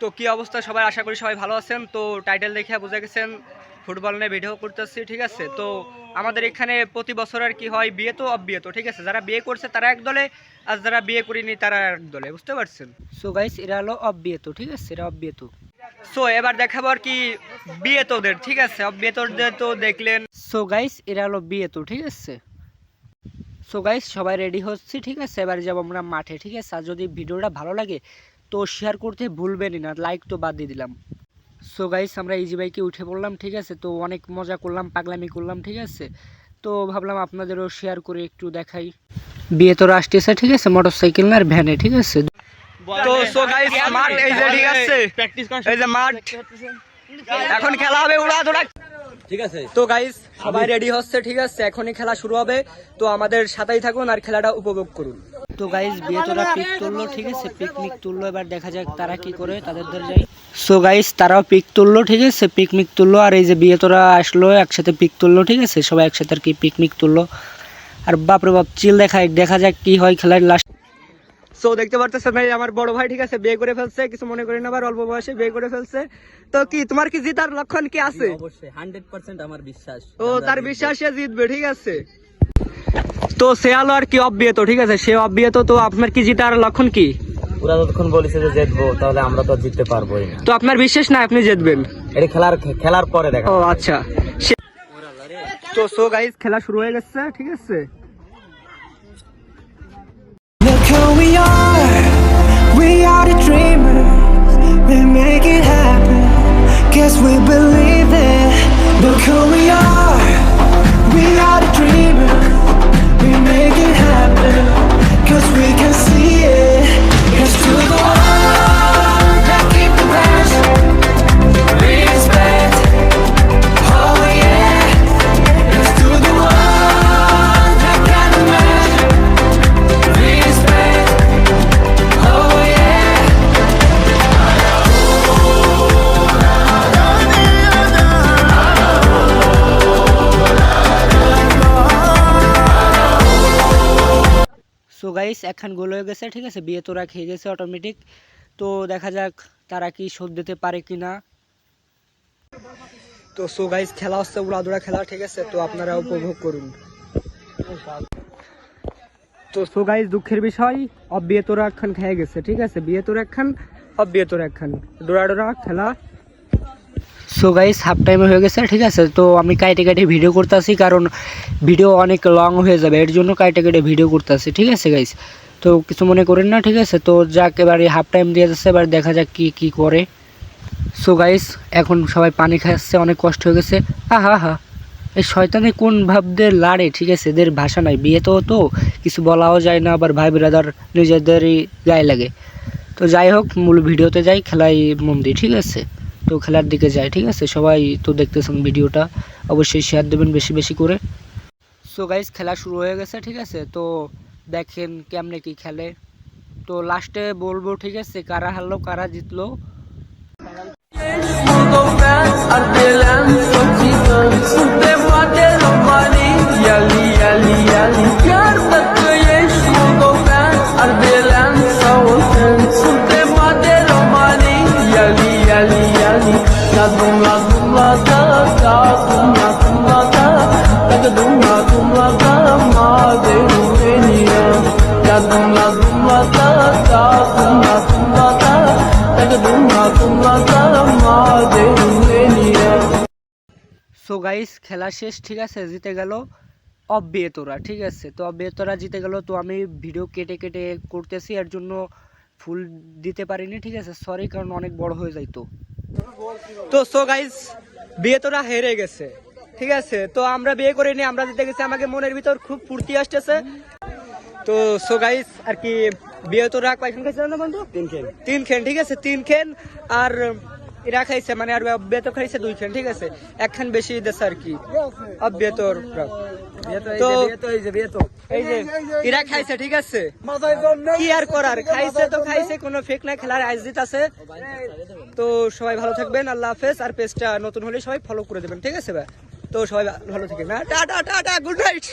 তো কি অবস্থা সবাই? আশা করি সবাই ভালো আছেন। তো টাইটেল দেখে বুঝে গেছেন ফুটবল নিয়ে ভিডিও করতেছি ঠিক আছে? তো আমাদের এখানে প্রতি বছর আর কি হয় বিয়ে তো অবিয়ে তো ঠিক আছে? যারা বিয়ে করছে তারা এক দলে আর যারা বিয়ে করিনি তারা এক দলে বুঝতে পারছেন? সো গাইস এরা হলো অবিয়ে তো ঠিক আছে? এরা অবিয়ে তো। সো এবার দেখাবো আর কি বিয়ে তোদের ঠিক আছে? অবিয়ে তোদের তো দেখলেন। সো গাইস এরা হলো বিয়ে তো ঠিক আছে? সো গাইস সবাই রেডি হচ্ছি ঠিক আছে? এবার যাব আমরা মাঠে ঠিক আছে? আর যদি ভিডিওটা ভালো লাগে তো শেয়ার করতে ভুলবেনই না লাইক তো বাদ দিয়ে দিলাম। সো গাইস আমরা ইজি বাইকে উঠে পড়লাম ঠিক আছে? তো অনেক মজা করলাম পাগলামি করলাম ঠিক আছে? তো ভাবলাম আপনাদেরও শেয়ার করে একটু দেখাই। বিয়ে তো আসতেছে ঠিক আছে? মোটর সাইকেল আর ভ্যানে ঠিক আছে? তো সো গাইস মাঠ এই যে ঠিক আছে? এই যে মাঠ। এখন খেলা হবে উড়া ধরা। ঠিক আছে? তো গাইস সবাই রেডি হচ্ছে ঠিক আছে? এখনই খেলা শুরু হবে। তো আমাদের সাথেই থাকুন আর খেলাটা উপভোগ করুন। তো গাইস বিয়ে তোরা পিক তুললো ঠিক আছে? পিকনিক তুললো এবার দেখা যাক তারা কি করে তাদের ধরে যাই। সো গাইস তারাও পিক তুললো ঠিক আছে? পিকনিক তুললো আর এই যে বিয়ে তোরা আসলো একসাথে পিক তুললো ঠিক আছে? সবাই একসাথে আর কি পিকনিক তুললো। আর বাপরে বাপ চিল দেখায় দেখা যাক কি হয় খেলার লাস্ট সো দেখতে পারতেছেন ভাই আমার বড় ভাই ঠিক আছে বিয়ে করে ফেলছে কিছু মনে করেন না আবার অল্প বয়সে বিয়ে করে ফেলছে। তো কি তোমার কি জিতার লক্ষণ কি আছে? অবশ্যই হান্ড্রেড পার্সেন্ট আমার বিশ্বাস। ও তার বিশ্বাসে জিতবে ঠিক আছে। তো সে আলো আর কি অবিয়ে তো ঠিক আছে? সে অবিয়ে তো তো আপনার কি জিতার লক্ষণ কি? ওরা যতক্ষণ বলেছে যে জিতবো তাহলে আমরা তো জিততে পারবোই না। তো আপনার বিশ্বাস না আপনি জিতবেন? এটা খেলার খেলার পরে দেখা ও আচ্ছা। তো সো গাইস খেলা শুরু হয়ে গেছে ঠিক আছে? We are the dreamers. We make it happen. Guess we believe it. Look who guys এখন গোল হয়ে গেছে, ঠিক আছে? বিয়ে তোরা খেয়ে গেছে অটোমেটিক তো দেখা যাক তারা কি শোধ দিতে পারে কি না তো সো গাইস খেলা হচ্ছে উড়াদুড়া খেলা, ঠিক আছে? তো আপনারা উপভোগ করুন। তো সো গাইস দুঃখের বিষয় অব বিয়ে তোরা এখন খেয়ে গেছে, ঠিক আছে? বিয়ে তোরা এখন অব বিয়ে তোরা এখন। ডোরা ডোরা খেলা। সো গাইস হাফ টাইম হয়ে গেছে, ঠিক আছে? তো আমি কাইটে কাইটে ভিডিও করতেছি, কারণ ভিডিও অনেক লং হয়ে যাবে, এর জন্য কাইটে কাইটে ভিডিও করতেছি, ঠিক আছে গাইস তো কিছু মনে করেন না, ঠিক আছে? তো যাক, এবার হাফ টাইম দিয়ে যাচ্ছে, এবার দেখা যাক কি কি করে। সো গাইস এখন সবাই পানি খাচ্ছে, অনেক কষ্ট হয়ে গেছে। আহা হা হা এই শয়তানে কোন ভাবদের লাড়ে, ঠিক আছে? এদের ভাষা নাই, বিয়ে তো তো, কিছু বলাও যায় না, আবার ভাই ব্রাদার নিজেদেরই গায়ে লাগে। তো যাই হোক, মূল ভিডিওতে যাই, খেলাই মন দিই ঠিক আছে? তো খেলার দিকে যায়, ঠিক আছে? সবাই তো দেখতেছেন ভিডিওটা। অবশ্যই শেয়ার দেবেন বেশি বেশি করে। সো গাইজ খেলা শুরু হয়ে গেছে, ঠিক আছে? তো দেখেন কেমনে কি খেলে। তো লাস্টে বলব, ঠিক আছে? কারা হারলো, কারা জিতলো? সো গাইস খেলা শেষ, ঠিক আছে? জিতে গেল অব্যেতরা, ঠিক আছে? তো অব্যেতরা জিতে গেল, তো আমি ভিডিও কেটে কেটে করতেছি, এর জন্য ফুল দিতে পারিনি, ঠিক আছে? সরি কারণ অনেক বড় হয়ে যাইতো। তো সো গাইস বিয়ে তোরা হেরে গেছে ঠিক আছে? তো আমরা বিয়ে করিনি আমরা যেতে গেছি আমাকে মনের ভিতর খুব ফুর্তি আসতেছে। তো সো গাইস আর কি বিয়ে তোরা কয়খান খাইছে না বন্ধু? তিন খেন তিন খেন ঠিক আছে তিন খেন আর এরা খাইছে মানে আর অব্যত খাইছে দুই খেন ঠিক আছে? একখান বেশি দিয়েছে আর কি। অব্যতর তো খাইছে, ঠিক আছে? কি আর করার? খাইছে তো খাইছে, কোনো ফেক না খেলার আয়োজিত জিত আছে তো সবাই ভালো থাকবেন, আল্লাহ হাফেজ। আর পেজটা নতুন হলে সবাই ফলো করে দেবেন, ঠিক আছে ভাই? তো সবাই ভালো থাকবেন। না টাটা টাটা গুড নাইট